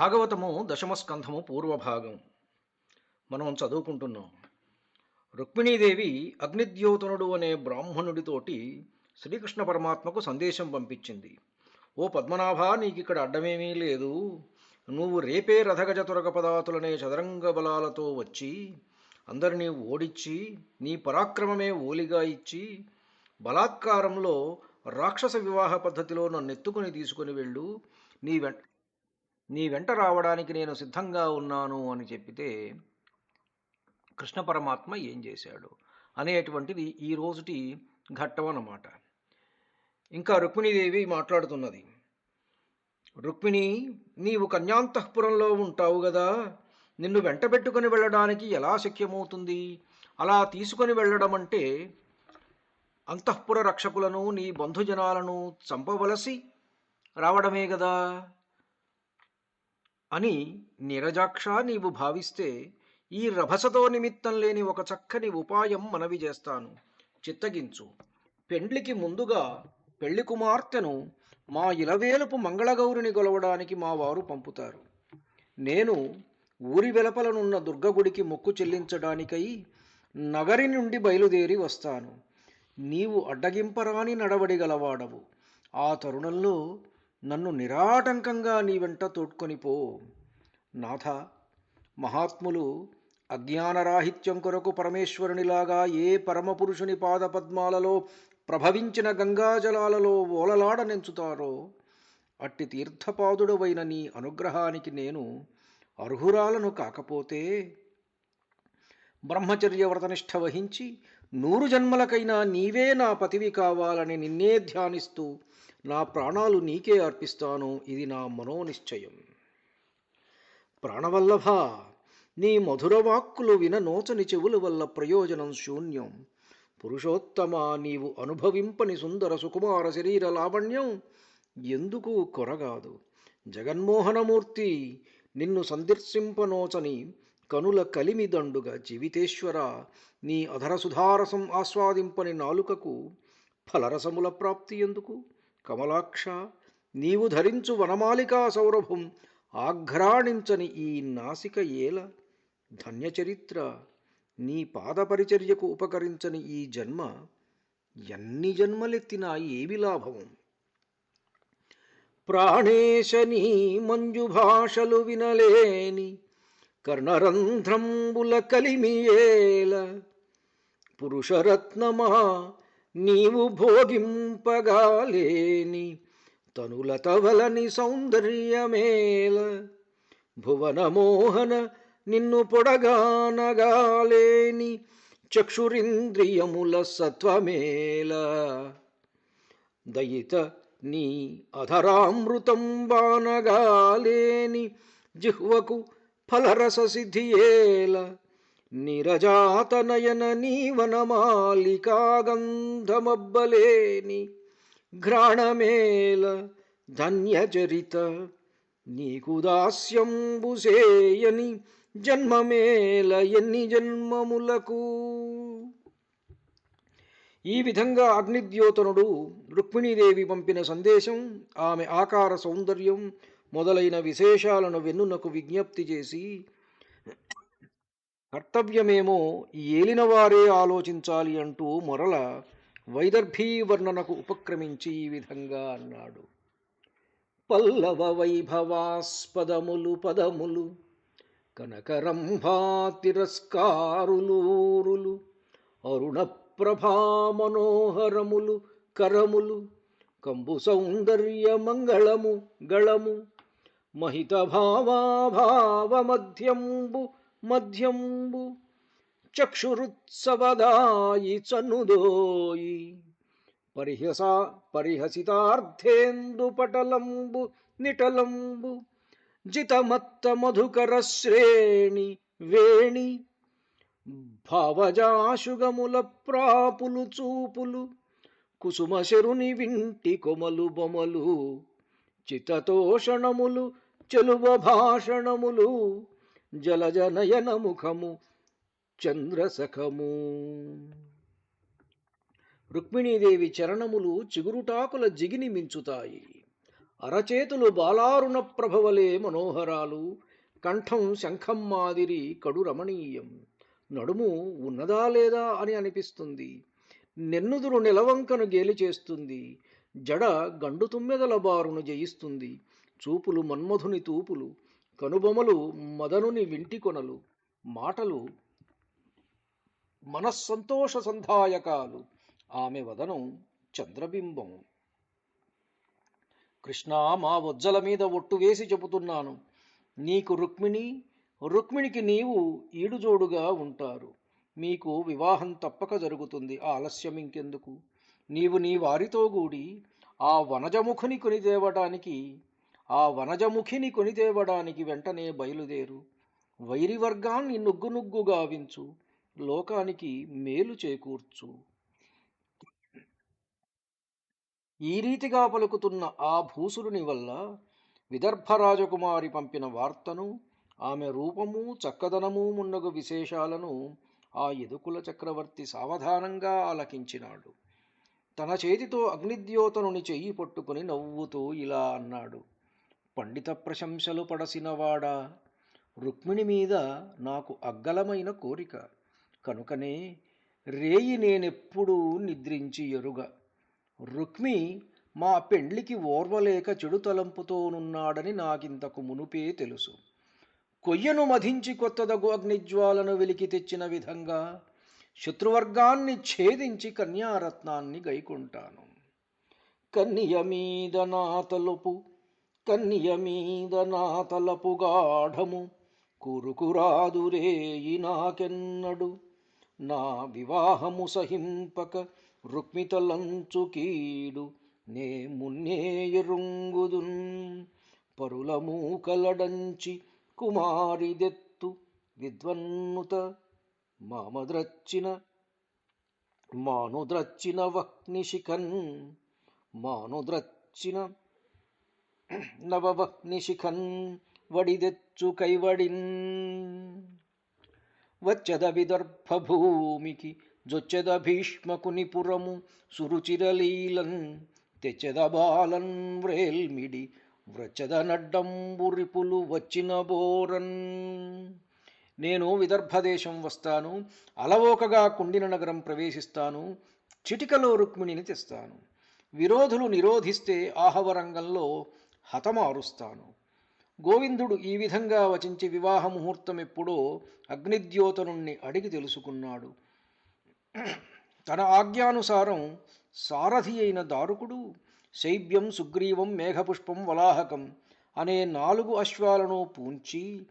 భాగవతము దశమస్కంధము పూర్వభాగం. మనం చదువుకుంటున్నాం. రుక్మిణీదేవి అగ్నిద్యోతనుడు అనే బ్రాహ్మణుడితోటి శ్రీకృష్ణ పరమాత్మకు సందేశం పంపించింది. ఓ పద్మనాభ నీకిక్కడ అడ్డమేమీ లేదు. నువ్వు రేపే రథగజ తురగ పదాతులనే చదరంగ బలాలతో వచ్చి అందరినీ ఓడిచ్చి నీ పరాక్రమమే ఓలిగా ఇచ్చి బలాత్కారంలో రాక్షస వివాహ పద్ధతిలో నన్ను ఎత్తుకుని తీసుకుని వెళ్ళు. నీ వెంట నీ వెంట రావడానికి నేను సిద్ధంగా ఉన్నాను అని చెప్పితే కృష్ణ పరమాత్మ ఏం చేశాడు అనేటువంటిది ఈ రోజుటి ఘట్టం అన్నమాట. ఇంకా రుక్మిణీదేవి మాట్లాడుతున్నది. రుక్మిణి నీవు కన్యాంతఃపురంలో ఉంటావు కదా నిన్ను వెంటబెట్టుకుని వెళ్ళడానికి ఎలా శక్యమవుతుంది? అలా తీసుకొని వెళ్ళడం అంటే అంతఃపుర రక్షకులను నీ బంధుజనాలను చంపవలసి రావడమే కదా అని నీరజాక్ష నీవు భావిస్తే ఈ రభసతో నిమిత్తం లేని ఒక చక్కని ఉపాయం మనవి చేస్తాను. చిత్తగించు. పెండ్లికి ముందుగా పెళ్ళి కుమార్తెను మా ఇలవేలుపు మంగళగౌరిని గొలవడానికి మా వారు పంపుతారు. నేను ఊరి వెలపలనున్న దుర్గగుడికి మొక్కు చెల్లించడానికై నగరి నుండి బయలుదేరి వస్తాను. నీవు అడ్డగింపరాని నడవడి గలవాడవు ఆ తరుణంలో నన్ను నిరాటంకంగా నీ వెంట తోడ్కొని పో. నాథ మహాత్ములు అజ్ఞానరాహిత్యం కొరకు పరమేశ్వరునిలాగా ఏ పరమపురుషుని పాదపద్మాలలో ప్రభవించిన గంగాజలాలలో ఓలలాడనెంచుతారో అట్టి తీర్థపాదుడవైన నీ అనుగ్రహానికి నేను అర్హురాలను కాకపోతే బ్రహ్మచర్య వ్రతనిష్ట వహించి నూరు జన్మలకైనా నీవే నా పతివి కావాలని నిన్నే ధ్యానిస్తూ నా ప్రాణాలు నీకే అర్పిస్తాను ఇది నా మనోనిశ్చయం. ప్రాణవల్లభ నీ మధుర వాక్కులు విననోచని చెవుల వల్ల ప్రయోజనం శూన్యం. పురుషోత్తమ నీవు అనుభవింపని సుందర సుకుమార శరీర లావణ్యం ఎందుకు కొరగాదు? జగన్మోహనమూర్తి నిన్ను సందర్శింపనోచని కనుల కలిమిదండుగా జీవితేశ్వర నీ అధర సుధారసం ఆస్వాదింపని నాలుకకు ఫలరసముల ప్రాప్తి ఎందుకు? కమలాక్ష నీవు ధరించు వనమాలికా సౌరభం ఆఘ్రాణించని ఈ నాసిక ఏల? ధన్యచరిత్ర నీ పాదపరిచర్యకు ఉపకరించని ఈ జన్మ ఎన్ని జన్మలెత్తినా ఏమి లాభం? ప్రాణేశని మంజుభాషలు వినలేని కర్ణరంధ్రంబుల కలిమియేల పురుషరత్నమా నీవు భోగింపగాలేని తనులతవలని సౌందర్యమేల భువనమోహన నిన్ను పొడగానగాలేని చక్షురింద్రియముల సత్వమేల. దయిత నీ అధరామృతం బానగాలేని జిహ్వకు ఫలరస సిద్ధియేల. నిరజాతనయన నీవనమాలికాగంధమబ్బలేని ఘ్రాణమేల ధన్యచరిత నీకు దాస్యంబుసేయని జన్మమేల ఎన్ని జన్మములకు? ఈ విధంగా అగ్నిద్యోతనుడు రుక్మిణీదేవి పంపిన సందేశం ఆమె ఆకార సౌందర్యం మొదలైన విశేషాలను వెన్నునకు విజ్ఞప్తి చేసి కర్తవ్యమేమో ఏలినవారే ఆలోచించాలి అంటూ మొరల వైదర్భీవర్ణనకు ఉపక్రమించి ఈ విధంగా అన్నాడు. పల్లవ వైభవాస్పదములు పదములు కనకరంభా తిరస్కారులూరులు అరుణ మనోహరములు కరములు కంబు సౌందర్య మంగళము గళము మహిత భావాభావ మధ్యంబు మధ్యంబు చక్షురుత్సవదాయి చనుదోయి. పరిహస పరిహసితార్థేందు పటలంబు నిటలంబు జితమత్త మధుకర శ్రేణి వేణి. భావజాశుగముల ప్రాపులు చూపులు కుసుమశరుని వింటి కొమలు బొమలు. చితతోషణములు చెలువ భాషణములు జలజనయన ముఖము చంద్రసఖము. రుక్మిణీదేవి చరణములు చిగురుటాకుల జిగిని మించుతాయి. అరచేతులు బాలారుణ ప్రభవలే మనోహరాలు. కంఠం శంఖం మాదిరి కడు రమణీయం నడుము ఉన్నదా లేదా అని అనిపిస్తుంది. నెన్నుదురు నిలవంకను గేలి చేస్తుంది. జడ గండు తుమ్మెదల బారును జయిస్తుంది. చూపులు మన్మధుని తూపులు. కనుబొమలు మదనుని వింటి కొనలు మాటలు మనస్సంతోష సంధాయకాలు. ఆమె వదనం చంద్రబింబం. కృష్ణ మా వజ్జల మీద ఒట్టు వేసి చెబుతున్నాను. నీకు రుక్మిణి రుక్మిణికి నీవు ఈడుజోడుగా ఉంటారు. మీకు వివాహం తప్పక జరుగుతుంది. ఆలస్యం ఇంకెందుకు? నీవు నీ వారితో కూడి ఆ వనజముఖుని కొనితేవడానికి ఆ వనజముఖిని కొనితేవడానికి వెంటనే బయలుదేరు. వైరి వర్గాన్ని నుగ్గు నుగ్గు గావించు లోకానికి మేలు చేకూర్చు. ఈ రీతిగా పలుకుతున్న ఆ భూసురుని వల్ల విదర్భ రాజకుమారి పంపిన వార్తను ఆమె రూపము చక్కదనము మున్నగు విశేషాలను ఆ ఎదుకుల చక్రవర్తి సావధానంగా ఆలకించినాడు. తన చేతితో అగ్నిద్యోతనుని చెయ్యి పట్టుకుని నవ్వుతూ ఇలా అన్నాడు. పండిత ప్రశంసలు పడసినవాడా? రుక్మిణి మీద నాకు అగ్గలమైన కోరిక. కనుకనే రేయి నేనెప్పుడూ నిద్రించి ఎరుగ. రుక్మి మా పెండ్లికి ఓర్వలేక చెడు తలంపుతోనున్నాడని నాకింతకు మునుపే తెలుసు. కొయ్యను మధించి కొత్తదగు అగ్నిజ్వాలను వెలికి తెచ్చిన విధంగా శత్రువర్గాన్ని ఛేదించి కన్యారత్నాన్ని గైకుంటాను. కన్య మీద నా తలుపు కన్య మీద నా తలపు గాఢము కురుకురాదురేయి నాకెన్నడు నా వివాహము సహింపక రుక్మితలంచు కీడు నే మున్నే ఎరుంగుదున్. పరులమూకలడంచి కుమారిదెత్తు విద్వన్నుత మామద్రచ్చిన మానుద్రచ్చిన వహ్నిశిఖన్ మానుద్రచ్చిన నవవహ్నిశిఖన్ వడిదెచ్చు కైవడిన్. వచ్చద విదర్భ భూమికి జొచ్చెద భీష్మకుని పురము సురుచిరలీలన్ తెచ్చెద బాలన్ వ్రేల్మిడి వ్రచద నడ్డంబురిపులు వచ్చిన బోరన్. నేను విదర్భదేశం వస్తాను అలవోకగా కుండిన నగరం ప్రవేశిస్తాను చిటికలో రుక్మిణిని తెస్తాను. విరోధులు నిరోధిస్తే ఆహవరంగంలో హతమారుస్తాను గోవిందుడు ఈ విధంగా వచించి వివాహ ముహూర్తం ఎప్పుడో అగ్నిద్యోతనుణ్ణి అడిగి తెలుసుకున్నాడు. తన ఆజ్ఞానుసారం సారథి అయిన దారుకుడు శైబ్యం సుగ్రీవం మేఘపుష్పం వలాహకం అనే నాలుగు అశ్వాలను పూంచి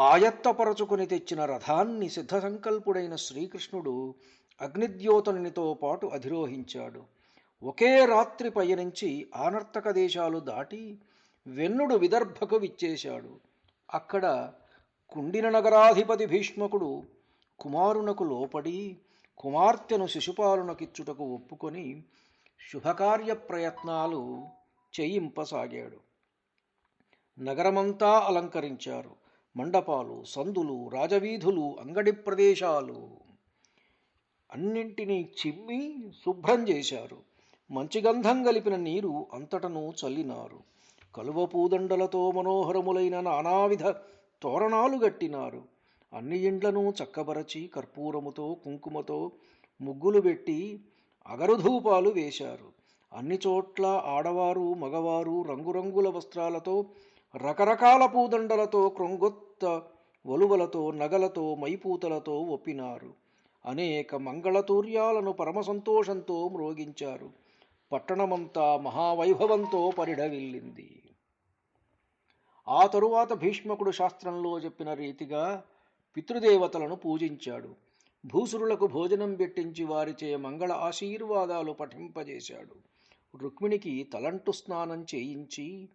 ఆయత్తపరచుకుని తెచ్చిన రథాన్ని సిద్ధ సంకల్పుడైన శ్రీకృష్ణుడు అగ్నిద్యోతనునితో పాటు అధిరోహించాడు. ఒకే రాత్రి పయనించి ఆనర్తక దేశాలు దాటి వెన్నుడు విదర్భకు విచ్చేశాడు. అక్కడ కుండిన నగరాధిపతి భీష్మకుడు కుమారునకు లోపడి కుమార్తెను శిశుపాలునకిచ్చుటకు ఒప్పుకొని శుభకార్య ప్రయత్నాలు చేయింపసాగాడు. నగరమంతా అలంకరించారు. మండపాలు సందులు రాజవీధులు అంగడి ప్రదేశాలు అన్నింటినీ చిమ్మి శుభ్రం చేశారు. మంచి గంధం కలిపిన నీరు అంతటను చల్లినారు. కలువ పూదండలతో మనోహరములైన నానావిధ తోరణాలు గట్టినారు. అన్ని ఇండ్లను చక్కబరచి కర్పూరముతో కుంకుమతో ముగ్గులు పెట్టి అగరుధూపాలు వేశారు. అన్ని చోట్ల ఆడవారు మగవారు రంగురంగుల వస్త్రాలతో రకరకాల పూదండలతో క్రొంగొత్త ఒలువలతో నగలతో మైపూతలతో ఒప్పినారు. అనేక మంగళతూర్యాలను పరమసంతోషంతో మ్రోగించారు. పట్టణమంతా మహావైభవంతో పరిడవిల్లింది. ఆ తరువాత భీష్మకుడు శాస్త్రంలో చెప్పిన రీతిగా పితృదేవతలను పూజించాడు. భూసురులకు భోజనం పెట్టించి వారిచే మంగళ ఆశీర్వాదాలు పఠింపజేశాడు. రుక్మిణికి తలంటు స్నానం చేయించి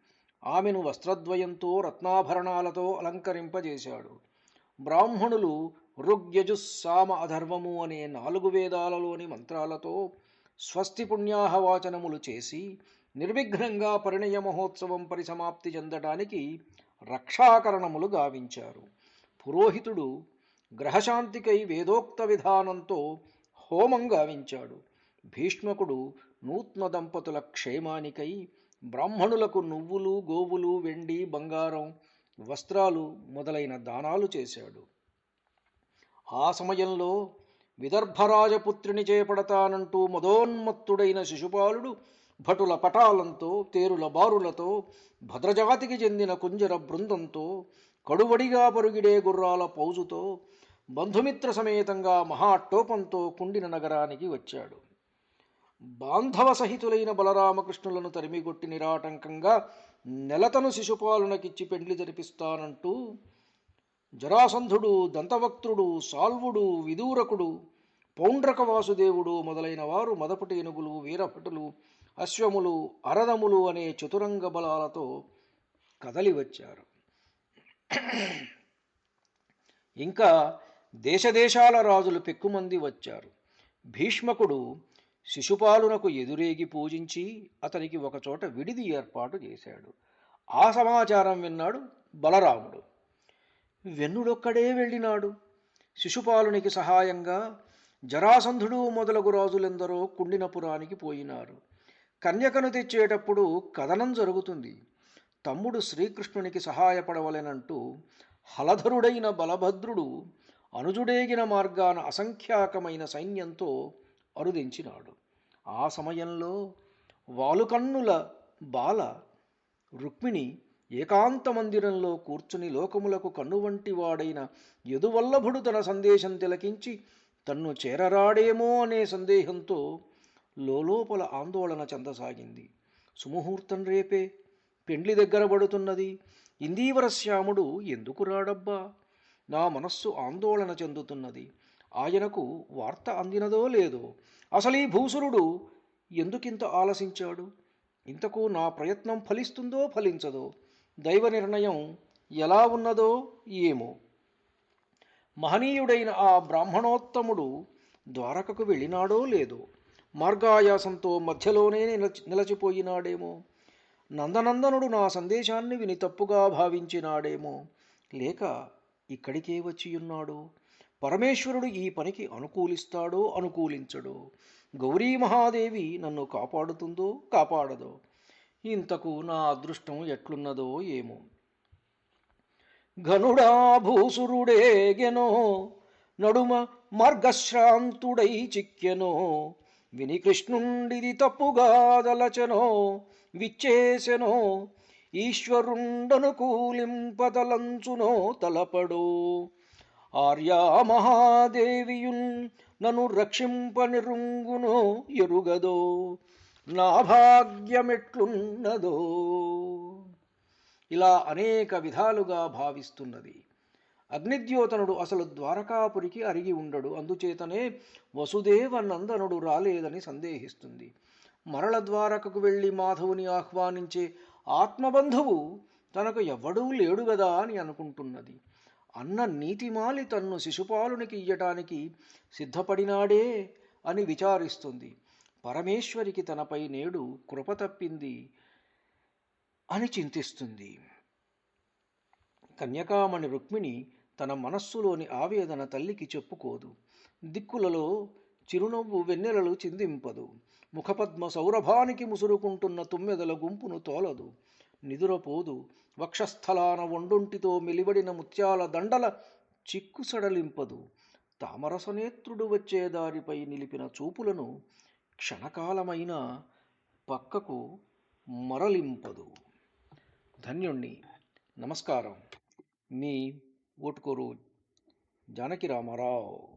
ఆమెను వస్త్రద్వయంతో రత్నాభరణాలతో అలంకరింపజేశాడు. బ్రాహ్మణులు ఋగ్యజుస్సామ అధర్వము అనే నాలుగు వేదాలలోని మంత్రాలతో స్వస్తి పుణ్యాహవాచనములు చేసి నిర్విఘ్నంగా పరిణయ మహోత్సవం పరిసమాప్తి చెందడానికి రక్షాకరణములు గావించారు. పురోహితుడు గ్రహశాంతికై వేదోక్త విధానంతో హోమం గావించాడు. భీష్మకుడు నూత్న దంపతుల క్షేమానికై బ్రాహ్మణులకు నువ్వులు గోవులు వెండి బంగారం వస్త్రాలు మొదలైన దానాలు చేశాడు. ఆ సమయంలో విదర్భరాజపుత్రిని చేపడతానంటూ మదోన్మత్తుడైన శిశుపాలుడు భటుల పటాలంతో తేరుల బారులతో భద్రజాతికి చెందిన కుంజర బృందంతో కడువడిగా పరుగిడే గుర్రాల పౌజుతో బంధుమిత్ర సమేతంగా మహాటోపంతో కుండిన నగరానికి వచ్చాడు. బాంధవ సహితులైన బలరామకృష్ణులను తరిమిగొట్టి నిరాటంకంగా నెలతను శిశుపాలునకిచ్చి పెండ్లి జరిపిస్తానంటూ జరాసంధుడు దంతవక్త్రుడు సాల్వుడు విదూరకుడు పౌండ్రక వాసుదేవుడు మొదలైన వారు మదపటి ఏనుగులు వీరభటులు అశ్వములు అరదములు అనే చతురంగ బలాలతో కదలి వచ్చారు. ఇంకా దేశదేశాల రాజులు పెక్కుమంది వచ్చారు. భీష్మకుడు శిశుపాలునకు ఎదురేగి పూజించి అతనికి ఒకచోట విడిది ఏర్పాటు చేశాడు. ఆ సమాచారం విన్నాడు బలరాముడు. వెన్నుడొక్కడే వెళ్ళినాడు. శిశుపాలునికి సహాయంగా జరాసంధుడు మొదలగు రాజులెందరో కుండినపురానికి పోయినారు. కన్యకను తెచ్చేటప్పుడు కథనం జరుగుతుంది. తమ్ముడు శ్రీకృష్ణునికి సహాయపడవలెనంటూ హలధరుడైన బలభద్రుడు అనుజుడేగిన మార్గాన అసంఖ్యాకమైన సైన్యంతో అరుదించినాడు. ఆ సమయంలో వాలుకన్నుల బాల రుక్మిణి ఏకాంత మందిరంలో కూర్చుని లోకములకు కన్నువంటి వాడైన యదువల్లభుడు తన సందేశం తిలకించి తన్ను చేరరాడేమో అనే సందేహంతో లోలోపల ఆందోళన చెందసాగింది. సుముహూర్తం రేపే పెండ్లి దగ్గర పడుతున్నది. ఇందీవరశ్యాముడు ఎందుకు రాడబ్బా? నా మనస్సు ఆందోళన చెందుతున్నది. ఆయనకు వార్త అందినదో లేదో? అసలు ఈ భూసురుడు ఎందుకింత ఆలసించాడు? ఇంతకు నా ప్రయత్నం ఫలిస్తుందో ఫలించదో? దైవ నిర్ణయం ఎలా ఉన్నదో ఏమో. మహనీయుడైన ఆ బ్రాహ్మణోత్తముడు ద్వారకకు వెళ్ళినాడో లేదో మార్గాయాసంతో మధ్యలోనే నిలచి నిలచిపోయినాడేమో. నందనందనుడు నా సందేశాన్ని విని తప్పుగా భావించినాడేమో. లేక ఇక్కడికే వచ్చియున్నాడు? పరమేశ్వరుడు ఈ పనికి అనుకూలిస్తాడో అనుకూలించడో? గౌరీ మహాదేవి నన్ను కాపాడుతుందో కాపాడదో? ఇంతకు నా అదృష్టం ఎట్లున్నదో ఏమో. ఘనుడా భూసురుడేగెనో నడుమ మార్గశ్రాంతుడై చిక్కెనో విని కృష్ణుండిది తప్పుగాదలచెనో విచ్చేసెనో ఈశ్వరుండను కూలింపదలంచునో తలపడో. ఆర్యా మహాదేవియున్ నను రక్షింపనిరుంగునో ఎరుగదో. నా భాగ్యమెట్లున్నదో ఇలా అనేక విధాలుగా భావిస్తున్నది. అగ్నిద్యోతనుడు అసలు ద్వారకాపురికి అరిగి ఉండడు. అందుచేతనే వసుదేవ నందనుడు రాలేదని సందేహిస్తుంది. మరల ద్వారకకు వెళ్ళి మాధవుని ఆహ్వానించే ఆత్మబంధువు తనకు ఎవడూ లేడు గదా అని అనుకుంటున్నది. అన్న నీతిమాలి తన్ను శిశుపాలునికి ఇయ్యటానికి సిద్ధపడినాడే అని విచారిస్తుంది. పరమేశ్వరికి తనపై నేడు కృప తప్పింది అని చింతిస్తుంది. కన్యకామణి రుక్మిణి తన మనస్సులోని ఆవేదన తల్లికి చెప్పుకోదు. దిక్కులలో చిరునవ్వు వెన్నెలలు చిందింపదు. ముఖపద్మ సౌరభానికి ముసురుకుంటున్న తుమ్మెదల గుంపును తోలదు. నిదురపోదు. వక్షస్థలాన వండొంటితో మెలిబడిన ముత్యాల దండల చిక్కు సడలింపదు. తామరసనేత్రుడు వచ్చే దారిపై నిలిపిన చూపులను క్షణకాలమైన పక్కకు మరలింపదు. ధన్యుణ్ణి. నమస్కారం. మీ ఓటుకోరు జానకి రామారావు.